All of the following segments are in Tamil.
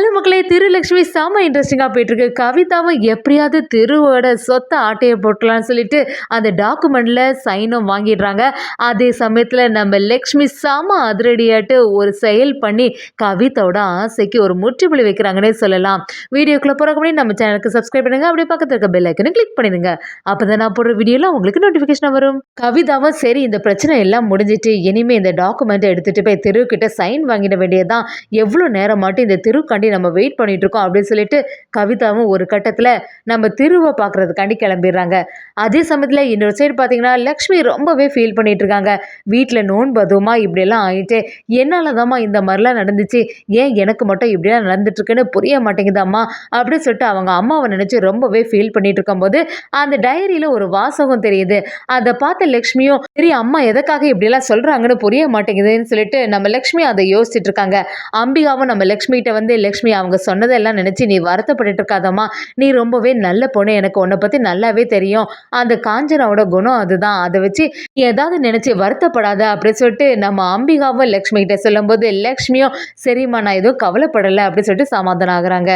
ஹலோ மக்களே திருலக்ஷ்மி செம்ம இன்ட்ரெஸ்டிங்காக போயிட்டுருக்கு. கவிதாவும் எப்படியாவது திருவோட சொத்தை ஆட்டையை போட்டலாம்னு சொல்லிட்டு அந்த டாக்குமெண்ட்டில் சைனும் வாங்கிடுறாங்க. அதே சமயத்தில் நம்ம லக்ஷ்மி செம அதிரடியாட்டு ஒரு செயல் பண்ணி கவிதாவோட ஆசைக்கு ஒரு முற்றுப்புள்ளி வைக்கிறாங்கன்னே சொல்லலாம். வீடியோக்குள்ளே போகிறக்கு முன்னாடி நம்ம சேனலுக்கு சப்ஸ்கிரைப் பண்ணுங்கள் அப்படியே பக்கத்தில் இருக்க பெல் ஐக்கனை கிளிக் பண்ணிடுங்க. அப்போ தான் நான் போடுற வீடியோலாம் உங்களுக்கு நோட்டிஃபிகேஷன் வரும். கவிதாவும் சரி இந்த பிரச்சனை எல்லாம் முடிஞ்சிட்டு இனிமேல் இந்த டாக்குமெண்ட்டை எடுத்துகிட்டு போய் தெருவுக்கிட்ட சைன் வாங்கிட வேண்டியதான் எவ்வளோ நேரம் மட்டும் இந்த தெருக்காண்டி நம்ம வெயிட் பண்ணிட்டு இருக்கோம் அப்படின்னு சொல்லிட்டு கவிதாவும் ஒரு கட்டத்தில் நம்ம திருவை பார்க்கறதுக்காண்டி கிளம்பிடுறாங்க. அதே சமயத்தில் இன்னொரு சைடு பார்த்தீங்கன்னா லக்ஷ்மி ரொம்பவே ஃபீல் பண்ணிட்டு இருக்காங்க வீட்டில் நோன்பு அதுவுமா இப்படியெல்லாம் ஆயிட்டு என்னால் தாம்மா இந்த மாதிரிலாம் நடந்துச்சு? ஏன் எனக்கு மட்டும் இப்படிலாம் நடந்துட்டுருக்குன்னு புரிய மாட்டேங்குதாம்மா? அப்படின்னு சொல்லிட்டு அவங்க அம்மாவை நினச்சி ரொம்பவே ஃபீல் பண்ணிட்டு இருக்கும்போது அந்த டைரியில் ஒரு வாசகம் தெரியுது. அதை பார்த்த லக்ஷ்மியும் சரி அம்மா எதுக்காக இப்படியெல்லாம் சொல்கிறாங்கன்னு புரிய மாட்டேங்குதுன்னு சொல்லிட்டு நம்ம லக்ஷ்மி அதை யோசிச்சுட்டு இருக்காங்க அம்பிகாவும் நம்ம லக்ஷ்மிகிட்ட வந்து லக்ஷ்மி லக்ஷ்மி அவங்க சொன்னதெல்லாம் நினச்சி நீ வருத்தப்பட்டுட்டு இருக்காதம்மா நீ ரொம்பவே நல்ல பொண்ணு. எனக்கு உன்னை பற்றி நல்லாவே தெரியும். அந்த காஞ்சனாவோட குணம் அதுதான். அதை வச்சு நீ ஏதாவது நினச்சி வருத்தப்படாத அப்படின்னு சொல்லிட்டு நம்ம அம்பிகாவும் லக்ஷ்மி கிட்ட சொல்லும்போது லக்ஷ்மியும் சரிம்மா நான் எதுவும் கவலைப்படலை அப்படின்னு சொல்லிட்டு சமாதானம் ஆகுறாங்க.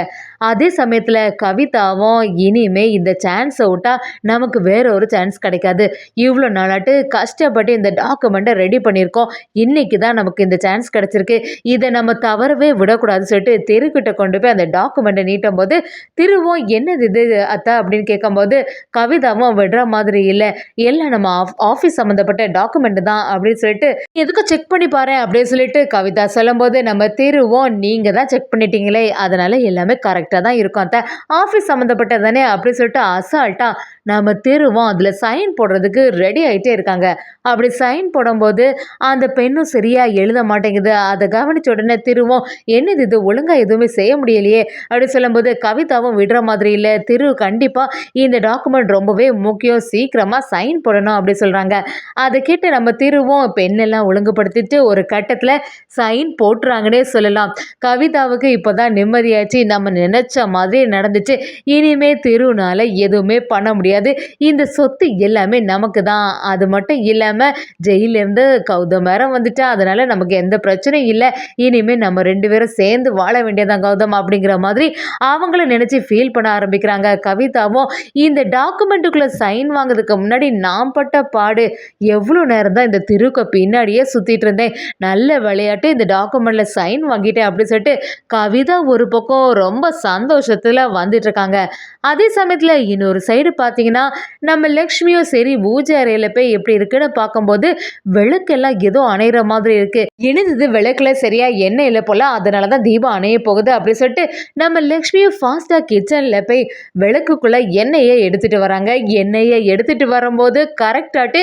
அதே சமயத்தில் கவிதாவும் இனிமே இந்த சான்ஸை விட்டால் நமக்கு வேற ஒரு சான்ஸ் கிடைக்காது. இவ்வளோ நாளாட்டு கஷ்டப்பட்டு இந்த டாக்குமெண்ட்டை ரெடி பண்ணியிருக்கோம். இன்னைக்கு தான் நமக்கு இந்த சான்ஸ் கிடச்சிருக்கு. இதை நம்ம தவறவே விடக்கூடாதுன்னு சொல்லிட்டு தெருக்கிட்ட கொண்டு போய் அந்த டாக்குமெண்ட்டை நீட்டும் போது திருவும் என்னது இது அத்தா? அப்படின்னு கேட்கும்போது கவிதாவும் விடுற மாதிரி இல்லை. எல்லாம் நம்ம ஆஃபீஸ் சம்மந்தப்பட்ட டாக்குமெண்ட் தான் அப்படின்னு சொல்லிட்டு எதுக்கும் செக் பண்ணி பாரு அப்படின்னு சொல்லிட்டு கவிதா சொல்லும்போது நம்ம திருவும் நீங்கள் தான் செக் பண்ணிட்டீங்களே. அதனால எல்லாமே கரெக்டாக தான் இருக்கும் அத்தை. ஆஃபீஸ் சம்மந்தப்பட்டது தானே அப்படின்னு சொல்லிட்டு அசால்ட்டா நம்ம திருவும் அதில் சைன் போடுறதுக்கு ரெடி ஆகிட்டே இருக்காங்க. அப்படி சைன் போடும்போது அந்த பெண்ணும் சரியாக எழுத மாட்டேங்குது. அதை கவனிச்ச உடனே திருவும் என்னது இது? ஒழுங்காக இது எதுவுமே செய்ய முடியலையே அப்படி சொல்லும்போது கவிதாவும் விடுற மாதிரி இல்லை. திரு கண்டிப்பாக இந்த டாக்குமெண்ட் ரொம்பவே முக்கியம். சீக்கிரமாக சைன் போடணும் அப்படி சொல்கிறாங்க அதை கேட்டு நம்ம திருவும் பெண்ணெல்லாம் ஒழுங்குபடுத்திட்டு ஒரு கட்டத்தில் சைன் போட்டுறாங்கன்னே சொல்லலாம். கவிதாவுக்கு இப்போ தான் நிம்மதியாச்சு. நம்ம நினச்ச மாதிரி நடந்துச்சு. இனிமே திருனால எதுவுமே பண்ண முடியாது. இந்த சொத்து எல்லாமே நமக்கு தான் அது மட்டும் இல்லாமல் ஜெயிலேருந்து கௌதம் வேற வந்துட்டா. அதனால் நமக்கு எந்த பிரச்சனையும் இல்லை. இனிமேல் நம்ம ரெண்டு பேரும் சேர்ந்து வாழ தான் கௌதம் அப்படிங்கிற மாதிரி அவங்கள நினச்சி ஃபீல் பண்ண ஆரம்பிக்கிறாங்க. கவிதாவும் இந்த டாக்குமெண்ட்டுக்குள்ளே சைன் வாங்குறதுக்கு முன்னாடி நான் பட்ட பாடு எவ்வளோ நேரம் தான் இந்த திருக்க பின்னாடியே சுற்றிட்டு இருந்தேன். நல்ல விளையாட்டு இந்த டாக்குமெண்ட்டில் சைன் வாங்கிட்டேன் அப்படின்னு சொல்லிட்டு கவிதா ஒரு பக்கம் ரொம்ப சந்தோஷத்தில் வந்துட்டு இருக்காங்க. அதே சமயத்தில் இன்னொரு சைடு பார்த்தீங்கன்னா நம்ம லக்ஷ்மியும் சரி பூஜை அறையில் போய் எப்படி இருக்குன்னு பார்க்கும்போது விளக்கெல்லாம் ஏதோ அணையிற மாதிரி இருக்கு. இணைந்தது விளக்கில் சரியா எண்ணெய் இல்லை போல அதனால தான் தீபம் அணைய போகுது போகுது அப்படின்னு சொல்லிட்டு நம்ம லக்ஷ்மியும் ஃபாஸ்ட்டாக கிச்சனில் போய் விளக்குக்குள்ளே எண்ணெயை எடுத்துகிட்டு வராங்க. எண்ணெயை எடுத்துகிட்டு வரும்போது கரெக்டாட்டு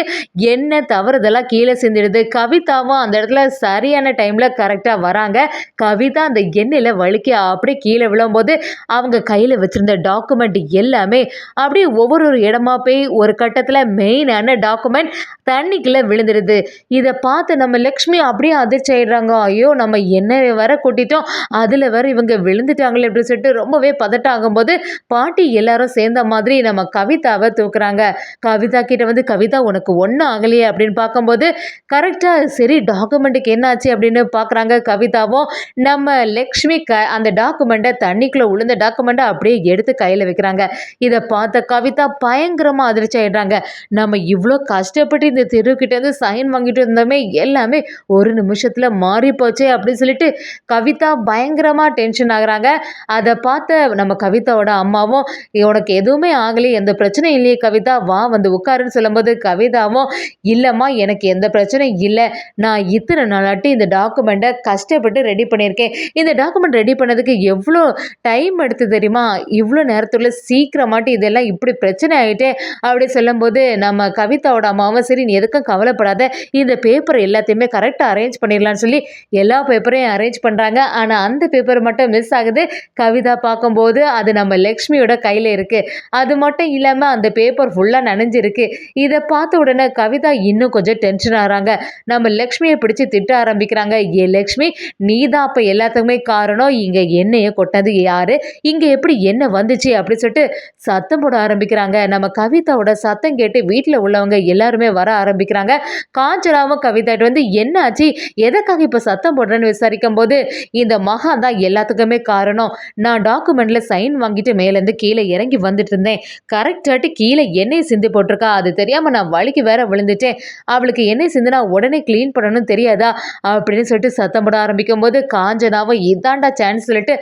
எண்ணெய் தவறுதெல்லாம் கீழே சிந்திடுது. கவிதாவும் அந்த இடத்துல சரியான டைமில் கரெக்டாக வராங்க. கவிதா அந்த எண்ணெயில் வழுக்கி அப்படியே கீழே விழும்போது அவங்க கையில் வச்சுருந்த டாக்குமெண்ட் எல்லாமே அப்படியே ஒவ்வொரு ஒரு இடமா போய் ஒரு கட்டத்தில் மெயினான டாக்குமெண்ட் தண்ணிக்குள்ளே விழுந்துடுது. இதை பார்த்து நம்ம லக்ஷ்மி அப்படியே அதிர்ச்சி ஆயிடுறாங்க. ஐயோ நம்ம எண்ணெய் வர கொட்டிட்டோம். அதில் வேற இவங்க விழுந்துட்டாங்களே அப்படின்னு சொல்லிட்டு ரொம்பவே பதட்டம் ஆகும்போது பாட்டி எல்லாரும் சேர்ந்த மாதிரி நம்ம கவிதாவை தூக்குறாங்க. கவிதா கிட்ட வந்து கவிதா உனக்கு ஒன்றும் ஆகலையே அப்படின்னு பார்க்கும்போது கரெக்டாக சரி டாக்குமெண்ட்டுக்கு என்னாச்சு? அப்படின்னு பார்க்குறாங்க கவிதாவும். நம்ம லக்ஷ்மி க அந்த டாக்குமெண்ட்டை தண்ணிக்குள்ளே உளுந்த டாக்குமெண்ட்டை அப்படியே எடுத்து கையில் வைக்கிறாங்க. இதை பார்த்த கவிதா பயங்கரமாக அதிர்ச்சி ஆகிடுறாங்க நம்ம இவ்வளோ கஷ்டப்பட்டு இந்த தெருக்கிட்டேருந்து சைன் வாங்கிட்டு இருந்தோமே எல்லாமே ஒரு நிமிஷத்தில் மாறி போச்சே அப்படின்னு சொல்லிட்டு கவிதா பயங்கரமாக டென்ஷன் ஆகுறாங்க. அதை பார்த்த நம்ம கவிதாவோட அம்மாவும் உனக்கு எதுவுமே ஆகலையே எந்த பிரச்சனையும் இல்லையே கவிதா வா வந்து உட்காருன்னு சொல்லும்போது கவிதாவும் இல்லைம்மா எனக்கு எந்த பிரச்சனையும் இல்லை. நான் இத்தனை நாளாட்டி இந்த டாக்குமெண்ட்டை கஷ்டப்பட்டு ரெடி பண்ணியிருக்கேன். இந்த டாக்குமெண்ட் ரெடி பண்ணதுக்கு எவ்வளோ டைம் எடுத்து தெரியுமா? இவ்வளோ நேரத்துள்ள சீக்கிரமாட்டி இதெல்லாம் இப்படி பிரச்சனை ஆகிட்டே அப்படி சொல்லும்போது நம்ம கவிதாவோட அம்மாவும் சரி நீ எதுக்கும் கவலைப்படாத. இந்த பேப்பர் எல்லாத்தையுமே கரெக்டாக அரேஞ்ச் பண்ணிடலான்னு சொல்லி எல்லா பேப்பரையும் அரேஞ்ச் பண்ணுறாங்க ஆனால் அந்த பேப்பர் மட்டும் மிஸ் ஆகுது. கவிதா பார்க்கும்போது அது நம்ம லக்ஷ்மியோட கையில் இருக்குது அது மட்டும் இல்லாமல் அந்த பேப்பர் ஃபுல்லாக நனைஞ்சிருக்கு. இதை பார்த்த உடனே கவிதா இன்னும் கொஞ்சம் டென்ஷன் ஆகிறாங்க. நம்ம லக்ஷ்மியை பிடிச்சி திட்ட ஆரம்பிக்கிறாங்க. ஏ லக்ஷ்மி நீ தான் அப்போ எல்லாத்துக்குமே காரணம். இங்கே என்னையை கொட்டது யார்? இங்கே எப்படி என்ன வந்துச்சு? அப்படின்னு சொல்லிட்டு சத்தம் போட ஆரம்பிக்கிறாங்க. நம்ம கவிதாவோட சத்தம் கேட்டு வீட்டில் உள்ளவங்க எல்லாருமே வர ஆரம்பிக்கிறாங்க. காஞ்சனாவும் கவிதாட்டு வந்து என்ன ஆச்சு எதுக்காக இப்போ சத்தம் போடுறேன்னு விசாரிக்கும் போது இந்த மகா தான் எல்லாத்துக்குமே காரணம். நான் டாக்குமெண்ட்டில் சைன் வாங்கிட்டு மேலேருந்து கீழே இறங்கி வந்துட்டு இருந்தேன் கரெக்டாட்டி கீழே எண்ணெய் சிந்தி போட்டிருக்கா. அது தெரியாமல் நான் வலிக்கு வேற விழுந்துட்டேன். அவளுக்கு எண்ணெய் சிந்தினா உடனே க்ளீன் பண்ணணும் தெரியாதா? அப்படின்னு சொல்லிட்டு சத்தம் போட ஆரம்பிக்கும் போது காஞ்சனாவும் இதாண்டா சான்ஸ் சொல்லிட்டு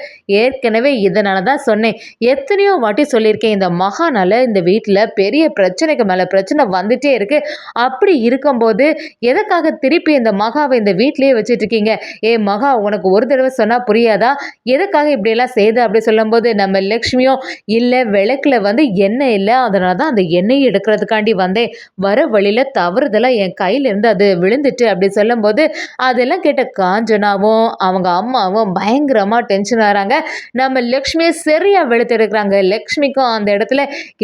ஏற்கனவே இதனால தான் சொன்னேன். எத்தனையோ வாட்டி சொல்லியிருக்கேன் இந்த மகானால இந்த வீட்டில் பெரிய பிரச்சனைக்கு மேலே பிரச்சனை வந்துட்டே இருக்கு. அப்படி இருக்கும்போது எதுக்காக திருப்பி இந்த மகாவை இந்த வீட்லேயே வச்சுட்டு இருக்கீங்க ஏ மகா உனக்கு ஒரு தடவை சொன்னால் புரியாதா? எதுக்காக இப்படியெல்லாம் செய்த அப்படி சொல்லும்போது நம்ம லக்ஷ்மியும் இல்லை விளக்கில் வந்து எண்ணெய் இல்லை அதனால தான் அந்த எண்ணெய் எடுக்கிறதுக்காண்டி வந்தேன். வர வழியில் தவறுதலாக என் கையிலேருந்து அது விழுந்துட்டு அப்படி சொல்லும்போது அதெல்லாம் கேட்ட காஞ்சனாவும் அவங்க அம்மாவும் பயங்கரமாக டென்ஷன் ஆகிறாங்க நம்ம லக்ஷ்மியை சரியாக வெளுத்து எடுக்கிறாங்க. லக்ஷ்மிக்கும் அந்த இடத்துல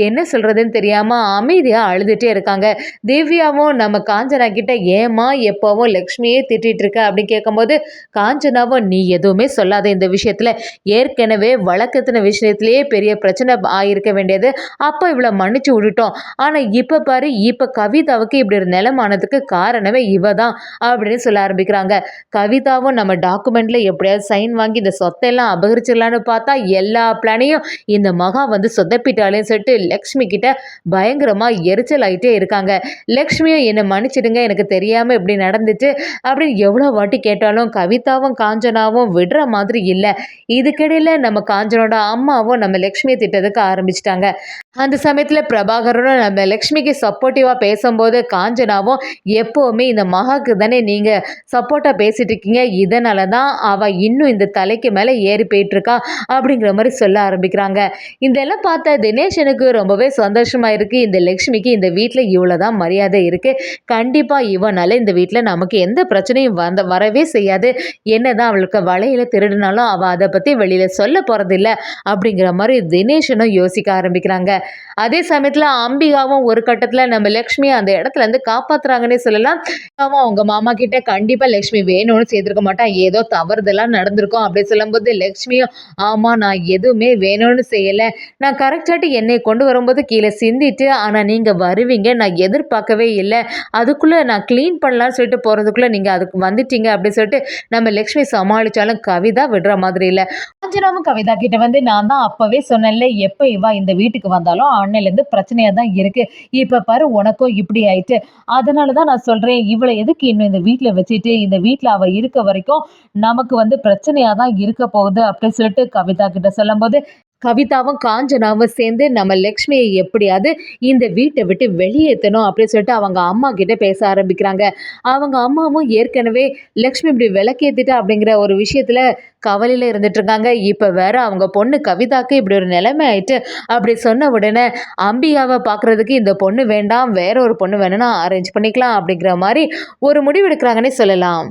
என்ன சொல்கிறதுன்னு தெரியாமல் அமைதியாக அழுதுகிட்டே இருக்காங்க. திவ்யாவும் நம்ம காஞ்சனா கிட்ட ஏமா எப்போவும் லக்ஷ்மியே திட்டிகிட்டு இருக்க? அப்படின்னு கேட்கும்போது காஞ்சனாவும் நீ எதுவுமே சொல்லாத இந்த விஷயத்தில் ஏற்கனவே வழக்கத்தின விஷயத்திலேயே பெரிய பிரச்சனை ஆகியிருக்க வேண்டியது. அப்போ இவ்வளோ மன்னிச்சு விட்டுட்டோம். ஆனால் இப்போ பாரு இப்போ கவிதாவுக்கு இப்படி ஒரு நிலமானதுக்கு காரணமே இவ தான் அப்படின்னு சொல்ல ஆரம்பிக்கிறாங்க. கவிதாவும் நம்ம டாக்குமெண்ட்டில் எப்படியாவது சைன் வாங்கி இந்த சொத்தையெல்லாம் அபகரிச்சிடலான்னு பார்த்தா எல்லா பிளானையும் இந்த மகா வந்து சொதப்பிட்டாலேன்னு சொல்லிட்டு லக்ஷ்மி கிட்ட பயங்கரமாக எரிச்சல் ஆகிட்டே இருக்காங்க. லக்ஷ்மியும் என்னை மன்னிச்சிடுங்க எனக்கு தெரியாமல் இப்படி நடந்துச்சு அப்படின்னு எவ்வளோ வாட்டி கேட்டாலும் கவிதாவும் காஞ்சனாவும் விடுற மாதிரி இல்லை. இதுக்கிடையில் நம்ம காஞ்சனோட அம்மாவும் நம்ம லக்ஷ்மியை திட்டதுக்கு ஆரம்பிச்சிட்டாங்க. அந்த சமயத்தில் பிரபாகரனும் நம்ம லக்ஷ்மிக்கு சப்போர்ட்டிவாக பேசும்போது காஞ்சனாவும் எப்போவுமே இந்த மகாக்கு தானே நீங்கள் சப்போர்ட்டாக பேசிட்டு இருக்கீங்க. இதனால தான் அவள் இன்னும் இந்த தலைக்கு மேலே ஏறி போயிட்டுருக்கா அப்படிங்கிற மாதிரி சொல்ல ஆரம்பிக்கிறாங்க. இதெல்லாம் பார்த்த தினேஷனுக்கு ரொம்பவே சந்தோஷமாக இருக்குது இந்த லக்ஷ்மிக்கு இந்த வீட்டில் இவ்வளோ தான் மரியாதை இருக்குது கண்டிப்பாக இவனால் இந்த வீட்டில் நமக்கு எந்த பிரச்சனையும் வந்த வரவே செய்யாது. என்ன தான் அவளுக்கு வலையில் திருடினாலும் அவள் அதை பற்றி வெளியில் சொல்ல போகிறதில்ல அப்படிங்கிற மாதிரி தினேஷனும் யோசிக்க ஆரம்பிக்கிறாங்க. அதே சமயத்தில் அம்பிகாவும் ஒரு கட்டத்தில் நம்ம லக்ஷ்மி அந்த இடத்துல இருந்து காப்பாற்றுறாங்கன்னே சொல்லலாம். அவன் அவங்க மாமா கிட்ட கண்டிப்பாக லக்ஷ்மி வேணும்னு செய்திருக்க மாட்டான். ஏதோ தவறுதெல்லாம் நடந்திருக்கும் அப்படி சொல்லும்போது லக்ஷ்மியும் ஆமாம் நான் எதுவுமே வேணும்னு செய்யலை. நான் கரெக்டாட்டு என்னை கொண்டு வரும்போது கீழே சிந்திட்டு ஆனால் நீங்கள் வருவீங்க நான் எதிர்பார்க்கவே இல்லை. அதுக்குள்ளே நான் க்ளீன் பண்ணலான்னு சொல்லிட்டு போகிறதுக்குள்ளே நீங்கள் அதுக்கு வந்துட்டீங்க அப்படின்னு சொல்லிட்டு நம்ம லக்ஷ்மி சமாளித்தாலும் கவிதா விடுற மாதிரி இல்லை. அஞ்சனாவும் கவிதா கிட்ட வந்து நான் தான் அப்போவே சொன்னேன்ல எப்போ இவா இந்த வீட்டுக்கு வந்தாலும் அன்னையிலேருந்து பிரச்சனையாக தான் இருக்குது இப்போ பாரு உனக்கும் இப்படி ஆயிட்டு. அதனால தான் நான் சொல்கிறேன் இவளை எதுக்கு இன்னும் இந்த வீட்டில் வச்சுட்டு இந்த வீட்டில் அவள் இருக்க வரைக்கும் நமக்கு வந்து பிரச்சனையாக தான் இருக்க போகுது அப்படின்னு சொல்லிட்டு கவிதா கிட்ட சொல்லும்போது கவிதாவும் காஞ்சனாவும் சேர்ந்து நம்ம லக்ஷ்மியை எப்படியாவது இந்த வீட்டை விட்டு வெளியேற்றணும் அப்படின்னு சொல்லிட்டு அவங்க அம்மா கிட்ட பேச ஆரம்பிக்கிறாங்க. அவங்க அம்மாவும் ஏற்கனவே லக்ஷ்மி இப்படி விளக்கேற்றிட்டா அப்படிங்கிற ஒரு விஷயத்தில் கவலையில் இருந்துட்டு இருக்காங்க இப்போ வேற அவங்க பொண்ணு கவிதாக்கு இப்படி ஒரு நிலைமை ஆயிட்டு அப்படி சொன்ன உடனே அம்பியாவை பார்க்குறதுக்கு இந்த பொண்ணு வேண்டாம் வேற ஒரு பொண்ணு வேணும்னா அரேஞ்ச் பண்ணிக்கலாம் அப்படிங்கிற மாதிரி ஒரு முடிவு எடுக்கிறாங்கன்னே சொல்லலாம்.